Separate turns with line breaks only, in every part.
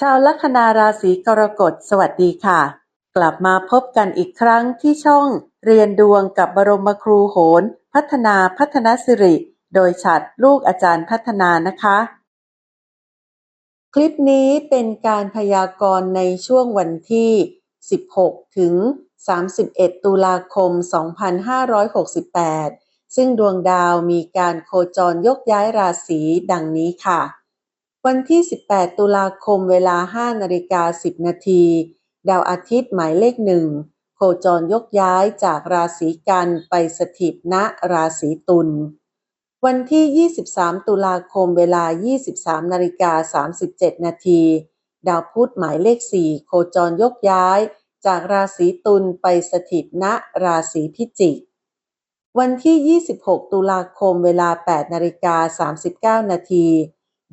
ชาวลัคนาราศีกรกฎสวัสดีค่ะ กลับมาพบกันอีกครั้งที่ช่องเรียนดวงกับบรมครูโหน พัฒนาพัฒนสิริ โดยฉัดลูกอาจารย์พัฒนานะคะ คลิปนี้เป็นการพยากรณ์ในช่วงวันที่ 16 ถึง 31 ตุลาคม 2568 ซึ่งดวงดาวมีการโคจรยกย้ายราศีดังนี้ค่ะ วันที่ 18 ตุลาคมเวลา 5 นาฬิกา 10 นาที ดาวอาทิตย์หมายเลขหนึ่งโคจรยกย้ายจากราศีกันไปสถิตณราศีตุล วันที่ 23 ตุลาคมเวลา 23 นาฬิกา 37 นาที ดาวพุธหมายเลข 4 โคจรยกย้ายจากราศีตุลไปสถิตณราศีพิจิก วันที่ 26 ตุลาคมเวลา 8 นาฬิกา 39 นาที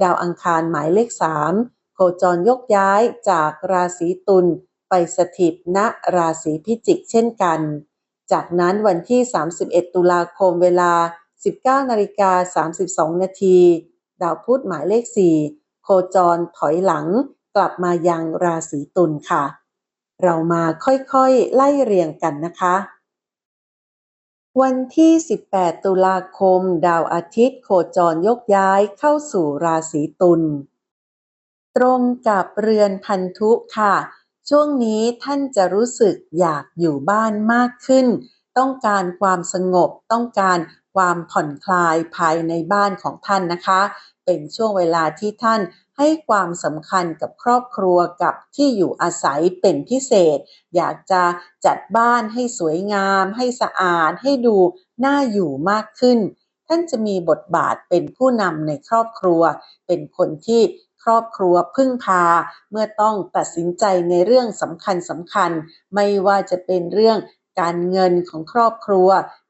ดาวอังคารหมายเลขสามโคจรยกย้ายจากราศีตุลไปสถิตณราศีพิจิกเช่นกัน จากนั้นวันที่ 31 ตุลาคมเวลา 19นาฬิกา32 นาที ดาวพุธหมายเลข 4 โคจรถอยหลังกลับมายังราศีตุลค่ะ เรามาค่อยๆ ไล่เรียงกันนะคะ วันที่ 18 ตุลาคม ดาวอาทิตย์โคจรยกย้ายเข้าสู่ราศีตุล ตรงกับเรือนพันธุค่ะ ช่วงนี้ท่านจะรู้สึกอยากอยู่บ้านมากขึ้น ต้องการความสงบ ต้องการความผ่อนคลายภายในบ้านของท่านนะคะ เป็นช่วงเวลาที่ท่าน ให้ความสำคัญกับครอบครัวกับที่อยู่อาศัยเป็นพิเศษ อยากจะจัดบ้านให้สวยงาม ให้สะอาด ให้ดูน่าอยู่มากขึ้น ท่านจะมีบทบาทเป็นผู้นำในครอบครัว เป็นคนที่ครอบครัวพึ่งพา เมื่อต้องตัดสินใจในเรื่องสำคัญสำคัญ ไม่ว่าจะเป็นเรื่องการเงินของครอบครัว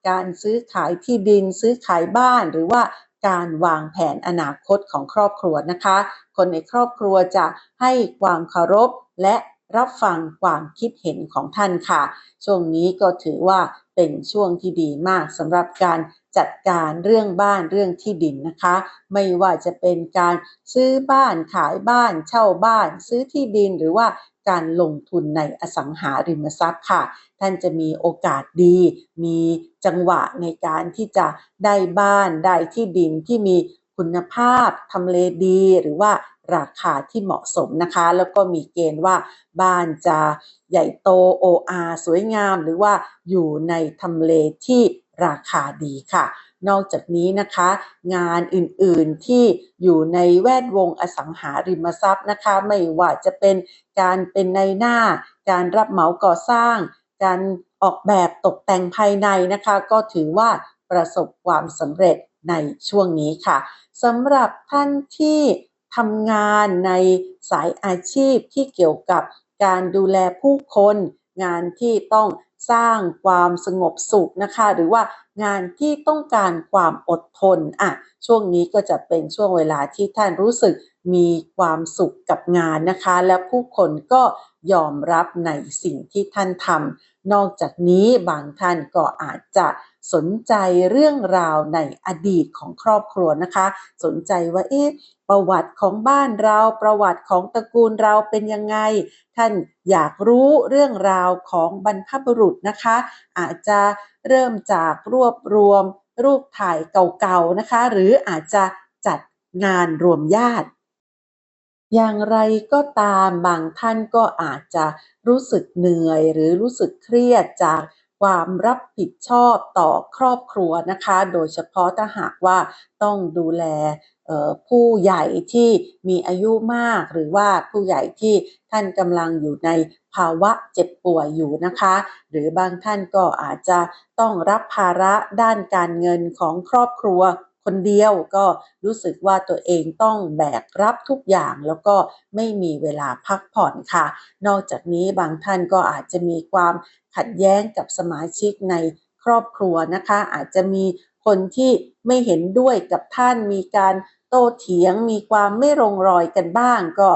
การซื้อขายที่ดินซื้อขายบ้านหรือว่า การวางแผนอนาคตของครอบครัวนะคะ คนในครอบครัวจะให้ความเคารพและ รับฟังความคิดเห็นของท่านค่ะ ช่วงนี้ก็ถือว่าเป็นช่วงที่ดีมากสำหรับการจัดการเรื่องบ้านเรื่องที่ดินนะคะ ไม่ว่าจะเป็นการซื้อบ้านขายบ้านเช่าบ้าน ซื้อที่ดินหรือว่าการลงทุนในอสังหาริมทรัพย์ค่ะ ท่านจะมีโอกาสดี มีจังหวะในการที่จะได้บ้านได้ที่ดินที่มี คุณภาพทำเลดี หรือว่าราคาที่เหมาะสมนะคะ แล้วก็มีเกณฑ์ว่าบ้านจะใหญ่โตโออาสวยงาม หรือว่าอยู่ในทำเลที่ราคาดีค่ะ นอกจากนี้นะคะ งานอื่นๆที่อยู่ในแวดวงอสังหาริมทรัพย์นะคะ ไม่ว่าจะเป็นการเป็นในหน้า การรับเหมาก่อสร้าง การออกแบบตกแต่งภายในนะคะ ก็ถือว่าประสบความสำเร็จ ในช่วงนี้ค่ะสำหรับท่านที่ทำงานในสายอาชีพที่เกี่ยวกับการดูแลผู้คน งานที่ต้องสร้างความสงบสุขนะคะ หรือว่างานที่ต้องการความอดทนอะช่วงนี้ก็จะเป็นช่วงเวลาที่ท่านรู้สึกมีความสุขกับงานนะคะ และผู้คนก็ ยอมรับในสิ่งที่ท่านทำนอกจากนี้บางท่านก็อาจจะสนใจเรื่องราวในอดีตของครอบครัวนะคะ สนใจว่าเอ๊ะประวัติของบ้านเรา ประวัติของตระกูลเราเป็นยังไง ท่านอยากรู้เรื่องราวของบรรพบุรุษนะคะ อาจจะเริ่มจากรวบรวมรูปถ่ายเก่าๆนะคะ หรืออาจจะจัดงานรวมญาติ อย่างไรก็ตามบางท่านก็อาจจะรู้สึกเหนื่อย หรือรู้สึกเครียดจากความรับผิดชอบต่อครอบครัวนะคะ โดยเฉพาะถ้าหากว่าต้องดูแลผู้ใหญ่ที่มีอายุมาก หรือว่าผู้ใหญ่ที่ท่านกำลังอยู่ในภาวะเจ็บป่วยอยู่นะคะ หรือบางท่านก็อาจจะต้องรับภาระด้านการเงินของครอบครัว คนเดียวก็รู้สึกว่าตัวเองต้องแบกรับทุกอย่างแล้วก็ไม่มีเวลาพักผ่อนค่ะ นอกจากนี้บางท่านก็อาจจะมีความขัดแย้งกับสมาชิกในครอบครัวนะคะ อาจจะมีคนที่ไม่เห็นด้วยกับท่านมีการโต้เถียงมีความไม่ลงรอยกันบ้าง ก็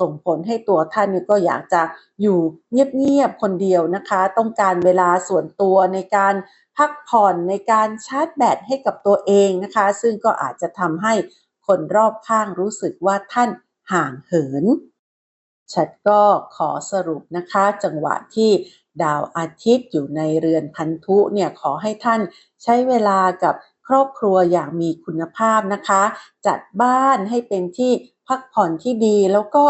ส่งผลให้ตัวท่านก็อยากจะอยู่เงียบๆคนเดียวนะคะ ต้องการเวลาส่วนตัวในการ พักผ่อนในการชาร์จแบตให้กับตัวเองนะคะ ซึ่งก็อาจจะทำให้คนรอบข้างรู้สึกว่าท่านห่างเหิน ฉัดก็ขอสรุปนะคะ จังหวะที่ดาวอาทิตย์อยู่ในเรือนพันธุเนี่ยขอให้ท่านใช้เวลากับครอบครัวอย่างมีคุณภาพนะคะ จัดบ้านให้เป็นที่พักผ่อนที่ดีแล้วก็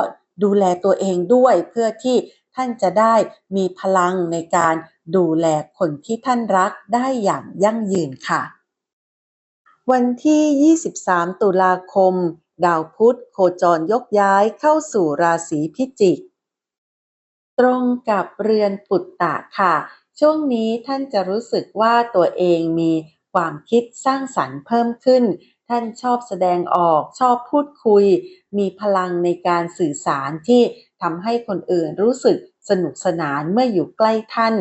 ดูแลตัวเองด้วยเพื่อที่ ท่านจะได้มีพลังในการดูแลคนที่ท่านรักได้อย่างยั่งยืนค่ะ วันที่ 23 ตุลาคม ดาวพุธโคจรยกย้ายเข้าสู่ราศีพิจิก ตรงกับเรือนปุตตะค่ะ ช่วงนี้ท่านจะรู้สึกว่าตัวเองมีความคิดสร้างสรรค์เพิ่มขึ้น ท่านชอบแสดงออกชอบพูดคุย มีพลังในการสื่อสารที่ ทำให้คนอื่นรู้สึกสนุกสนานเมื่ออยู่ใกล้ท่าน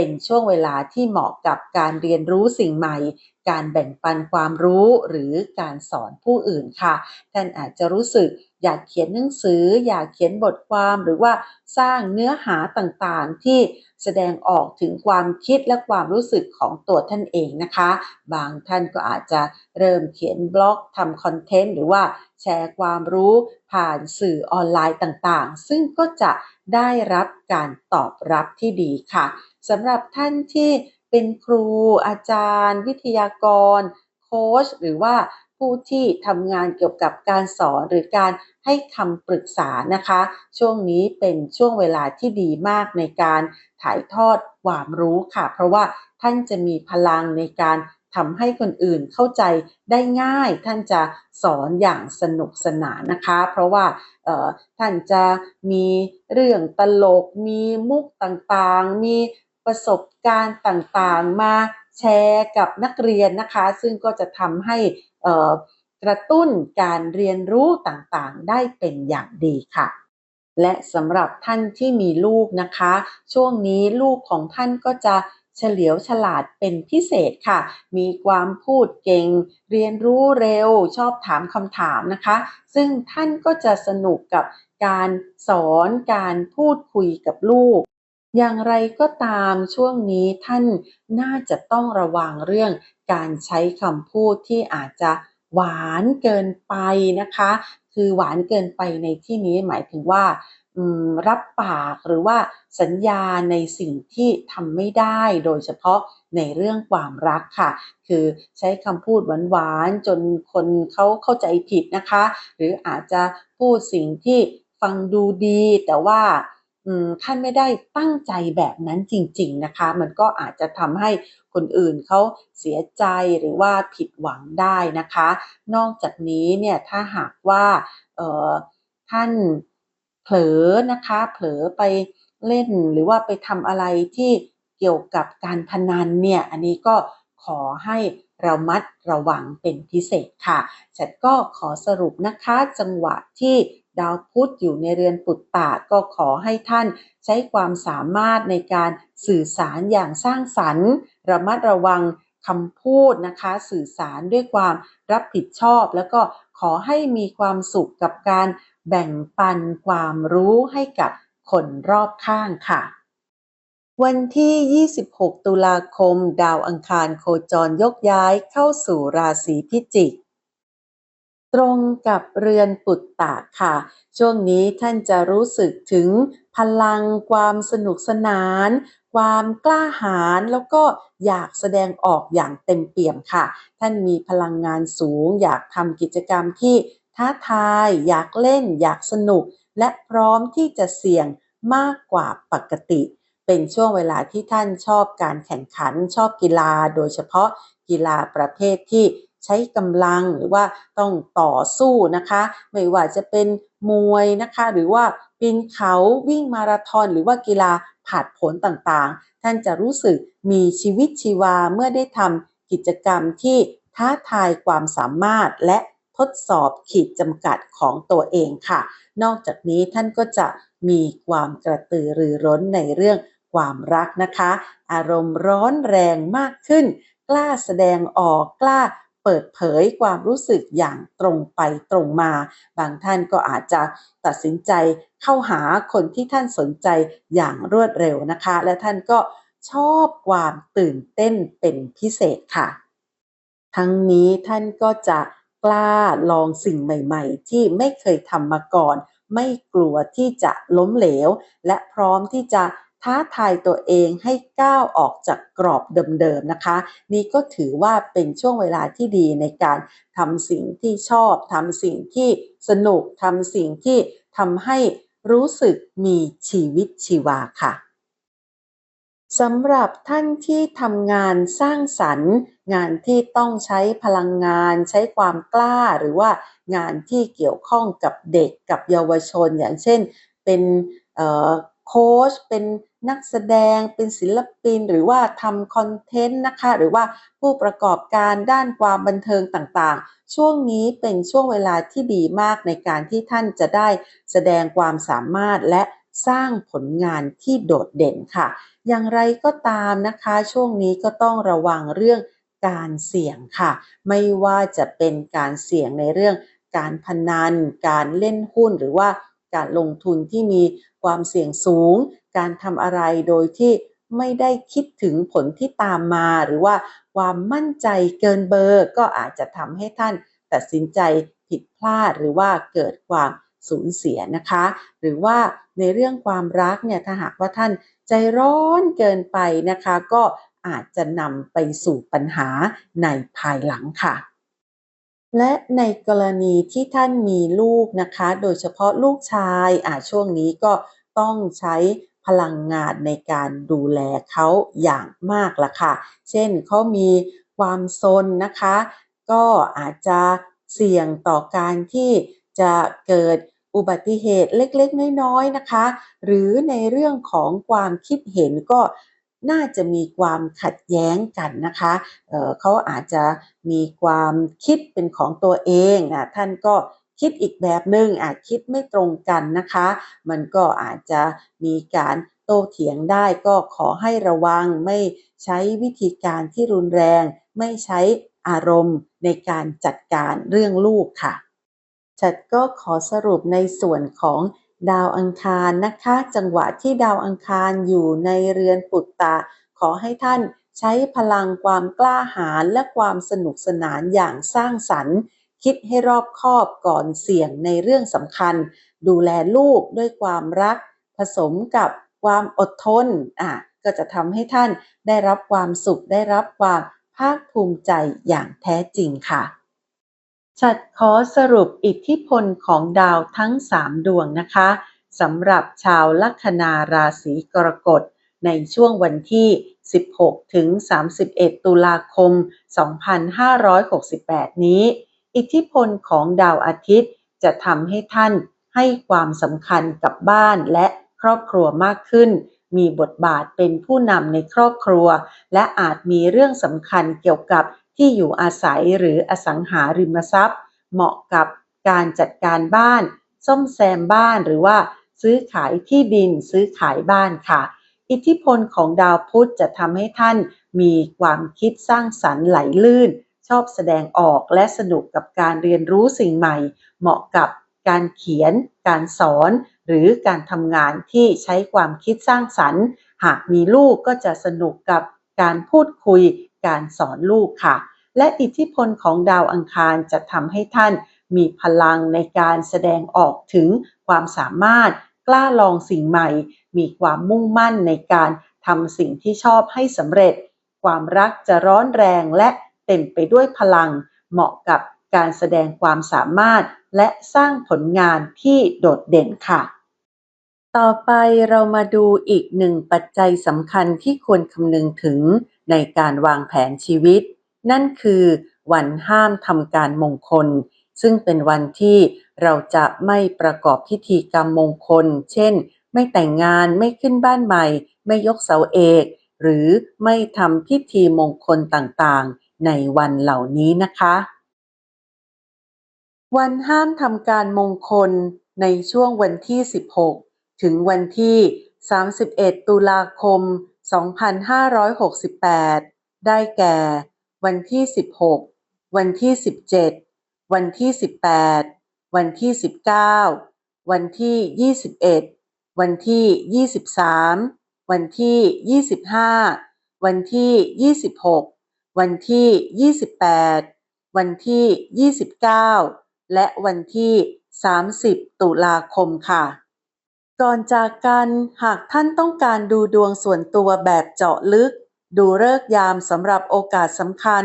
เป็นช่วงเวลาที่เหมาะกับการเรียนรู้สิ่งใหม่ การแบ่งปันความรู้หรือการสอนผู้อื่นค่ะ ท่านอาจจะรู้สึกอยากเขียนหนังสือ อยากเขียนบทความหรือว่าสร้างเนื้อหาต่างๆ ที่แสดงออกถึงความคิดและความรู้สึกของตัวท่านเองนะคะ บางท่านก็อาจจะเริ่มเขียนบล็อกทำคอนเทนต์หรือว่าแชร์ความรู้ผ่านสื่อออนไลน์ต่างๆ ซึ่งก็จะได้รับการตอบรับที่ดีค่ะ สำหรับท่านที่เป็นครูอาจารย์ วิทยากร โค้ชหรือว่าผู้ที่ทำงานเกี่ยวกับการสอนหรือการให้คำปรึกษานะคะ ช่วงนี้เป็นช่วงเวลาที่ดีมากในการถ่ายทอดความรู้ค่ะ เพราะว่าท่านจะมีพลังในการทำให้คนอื่นเข้าใจได้ง่าย ท่านจะสอนอย่างสนุกสนานนะคะ เพราะว่าท่านจะมีเรื่องตลก มีมุกต่างๆ มี ประสบการณ์ต่างๆ มาแชร์กับนักเรียนนะคะ ซึ่งก็จะทำให้กระตุ้นการเรียนรู้ต่างๆ ได้เป็นอย่างดีค่ะ และสำหรับท่านที่มีลูกนะคะ ช่วงนี้ลูกของท่านก็จะเฉลียวฉลาดเป็นพิเศษค่ะ มีความพูดเก่ง เรียนรู้เร็ว ชอบถามคำถามนะคะ ซึ่งท่านก็จะสนุกกับการสอนการพูดคุยกับลูก อย่างไรก็ตามช่วงนี้ท่านน่าจะต้องระวังเรื่องการใช้คำพูดที่อาจจะหวานเกินไปนะคะ คือหวานเกินไปในที่นี้หมายถึงว่ารับปากหรือว่าสัญญาในสิ่งที่ทำไม่ได้โดยเฉพาะในเรื่องความรักค่ะ คือใช้คำพูดหวานๆจนคนเขาเข้าใจผิดนะคะ หรืออาจจะพูดสิ่งที่ฟังดูดีแต่ว่า ท่านไม่ได้ตั้งใจแบบนั้นจริง ๆนะคะ มันก็อาจจะทำให้คนอื่นเขาเสียใจหรือว่าผิดหวังได้นะคะ นอกจากนี้เนี่ยถ้าหากว่าท่านเผลอนะคะเผลอไปเล่นหรือว่าไปทำอะไรที่เกี่ยวกับการพนันเนี่ยอันนี้ก็ขอให้เรามัดระวังเป็นพิเศษค่ะฉันก็ขอสรุปนะคะจังหวะที่ ดาวพุธอยู่ในเรือนปุตตะก็ขอให้ท่านใช้ความสามารถในการสื่อสารอย่างสร้างสรรค์ ระมัดระวังคำพูดนะคะ สื่อสารด้วยความรับผิดชอบ แล้วก็ขอให้มีความสุขกับการแบ่งปันความรู้ให้กับคนรอบข้างค่ะ วันที่ 26 ตุลาคม ดาวอังคารโคจรยกย้ายเข้าสู่ราศีพิจิก ตรงกับเรือนปุตตะค่ะ ช่วงนี้ท่านจะรู้สึกถึงพลังความสนุกสนาน ความกล้าหาญแล้วก็อยากแสดงออกอย่างเต็มเปี่ยมค่ะ ท่านมีพลังงานสูง อยากทำกิจกรรมที่ท้าทาย อยากเล่น อยากสนุก และพร้อมที่จะเสี่ยงมากกว่าปกติ เป็นช่วงเวลาที่ท่านชอบการแข่งขันชอบกีฬา โดยเฉพาะกีฬาประเภทที่ ใช้กำลังหรือว่าต้องต่อสู้นะคะ ไม่ว่าจะเป็นมวยนะคะ หรือว่าปีนเขาวิ่งมาราธอนหรือว่ากีฬาผาดผลต่างๆ ท่านจะรู้สึกมีชีวิตชีวาเมื่อได้ทำกิจกรรมที่ท้าทายความสามารถและทดสอบขีดจำกัดของตัวเองค่ะ นอกจากนี้ท่านก็จะมีความกระตือรือร้นในเรื่องความรักนะคะ อารมณ์ร้อนแรงมากขึ้น กล้าแสดงออกกล้า เปิดเผยความรู้สึกอย่างตรงไปตรงมา บางท่านก็อาจจะตัดสินใจเข้าหาคนที่ท่านสนใจอย่างรวดเร็วนะคะ และท่านก็ชอบความตื่นเต้นเป็นพิเศษค่ะ ทั้งนี้ท่านก็จะกล้าลองสิ่งใหม่ๆ ที่ไม่เคยทำมาก่อน ไม่กลัวที่จะล้มเหลว และพร้อมที่จะ ท้าทายตัวเองให้ก้าวออกจากกรอบเดิมๆนะคะ นี่ก็ถือว่าเป็นช่วงเวลาที่ดีในการทำสิ่งที่ชอบทำสิ่งที่สนุกทำสิ่งที่ทำให้รู้สึกมีชีวิตชีวาค่ะสำหรับท่านที่ทำงานสร้างสรรค์ งานที่ต้องใช้พลังงาน ใช้ความกล้าหรือว่างานที่เกี่ยวข้องกับเด็กกับเยาวชน อย่างเช่นเป็นโค้ชเป็น นักแสดงเป็นศิลปินหรือว่าทำคอนเทนต์นะคะ หรือว่าผู้ประกอบการด้านความบันเทิงต่างๆ ช่วงนี้เป็นช่วงเวลาที่ดีมากในการที่ท่านจะได้แสดงความสามารถและสร้างผลงานที่โดดเด่นค่ะ อย่างไรก็ตามนะคะ ช่วงนี้ก็ต้องระวังเรื่องการเสี่ยงค่ะ ไม่ว่าจะเป็นการเสี่ยงในเรื่องการพนัน การเล่นหุ้นหรือว่า การลงทุนที่มีความเสี่ยงสูง การทำอะไรโดยที่ไม่ได้คิดถึงผลที่ตามมา หรือว่าความมั่นใจเกินเบอร์ ก็อาจจะทำให้ท่านตัดสินใจผิดพลาดหรือว่าเกิดความสูญเสียนะคะ หรือว่าในเรื่องความรักเนี่ยถ้าหากว่าท่านใจร้อนเกินไปนะคะ ก็อาจจะนำไปสู่ปัญหาในภายหลังค่ะ และในกรณีที่ท่านมีลูกนะคะ โดยเฉพาะลูกชายอาช่วงนี้ก็ต้องใช้พลังงานในการดูแลเขาอย่างมากละค่ะ เช่นเขามีความซนนะคะ ก็อาจจะเสี่ยงต่อการที่จะเกิดอุบัติเหตุเล็กๆ น้อยๆ นะคะ หรือในเรื่องของความคิดเห็นก็ น่าจะมีความขัดแย้งกันนะคะเเขาอาจจะมีความคิดเป็นของตัวเองนะท่านก็คิดอีกแบบหนึ่งอาจคิดไม่ตรงกันนะคะ มันก็อาจจะมีการโต้เถียงได้ก็ขอให้ระวังไม่ใช้วิธีการที่รุนแรง ไม่ใช้อารมณ์ในการจัดการเรื่องลูกค่ะฉัดก็ขอสรุปในส่วนของ ดาวอังคารนะคะ จังหวะที่ดาวอังคารอยู่ในเรือนปุตตะ ขอให้ท่านใช้พลังความกล้าหาญและความสนุกสนานอย่างสร้างสรรค์ คิดให้รอบคอบก่อนเสี่ยงในเรื่องสำคัญ ดูแลลูกด้วยความรัก ผสมกับความอดทนอะก็จะทำให้ท่านได้รับความสุขได้รับความภาคภูมิใจอย่างแท้จริงค่ะ ฉัดขอสรุปอิทธิพลของดาวทั้งสามดวงนะคะสำหรับชาวลัคนาราศีกรกฎในช่วงวันที่ 16 ถึง 31 ตุลาคม 2568 นี้ อิทธิพลของดาวอาทิตย์จะทำให้ท่านให้ความสำคัญกับบ้านและครอบครัวมากขึ้น มีบทบาทเป็นผู้นำในครอบครัว และอาจมีเรื่องสำคัญเกี่ยวกับ ที่อยู่อาศัยหรืออสังหาริมทรัพย์ เหมาะกับการจัดการบ้าน ซ่อมแซมบ้านหรือว่าซื้อขายที่ดินซื้อขายบ้านค่ะ อิทธิพลของดาวพุธจะทำให้ท่านมีความคิดสร้างสรรค์ไหลลื่น ชอบแสดงออกและสนุกกับการเรียนรู้สิ่งใหม่ เหมาะกับการเขียน การสอน หรือการทำงานที่ใช้ความคิดสร้างสรรค์ หากมีลูกก็จะสนุกกับการพูดคุย การสอนลูกค่ะ และอิทธิพลของดาวอังคารจะทำให้ท่านมีพลังในการแสดงออกถึงความสามารถ กล้าลองสิ่งใหม่ มีความมุ่งมั่นในการทำสิ่งที่ชอบให้สำเร็จ ความรักจะร้อนแรงและเต็มไปด้วยพลัง เหมาะกับการแสดงความสามารถและสร้างผลงานที่โดดเด่นค่ะ ต่อไปเรามาดูอีกหนึ่งปัจจัยสำคัญที่ควรคำนึงถึง ในการวางแผนชีวิต นั่นคือวันห้ามทำการมงคล ซึ่งเป็นวันที่เราจะไม่ประกอบพิธีกรรมมงคล เช่น ไม่แต่งงานไม่ขึ้นบ้านใหม่ ไม่ยกเสาเอก หรือไม่ทำพิธีมงคลต่างๆ ในวันเหล่านี้นะคะ วันห้ามทำการมงคลในช่วงวันที่ 16 ถึงวันที่ 31 ตุลาคม 2568 ได้แก่ วันที่ 16 วันที่ 17 วันที่ 18 วันที่ 19 วันที่ 21 วันที่ 23 วันที่ 25 วันที่ 26 วันที่ 28 วันที่ 29 และวันที่ 30 ตุลาคมค่ะ ก่อนจากกันหากท่านต้องการดูดวงส่วนตัวแบบเจาะลึก ดูเลิกยามสำหรับโอกาสสำคัญ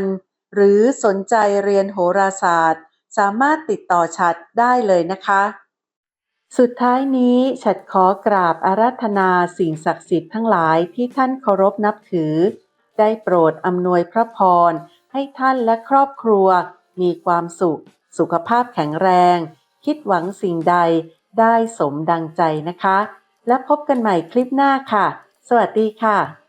หรือสนใจเรียนโหราศาสตร์ สามารถติดต่อฉัดได้เลยนะคะ สุดท้ายนี้ฉัดขอกราบอาราธนาสิ่งศักดิ์สิทธิ์ทั้งหลายที่ท่านเคารพนับถือ ได้โปรดอำนวยพระพร ให้ท่านและครอบครัว มีความสุข สุขภาพแข็งแรง คิดหวังสิ่งใด ได้สมดังใจนะคะ และพบกันใหม่คลิปหน้าค่ะ สวัสดีค่ะ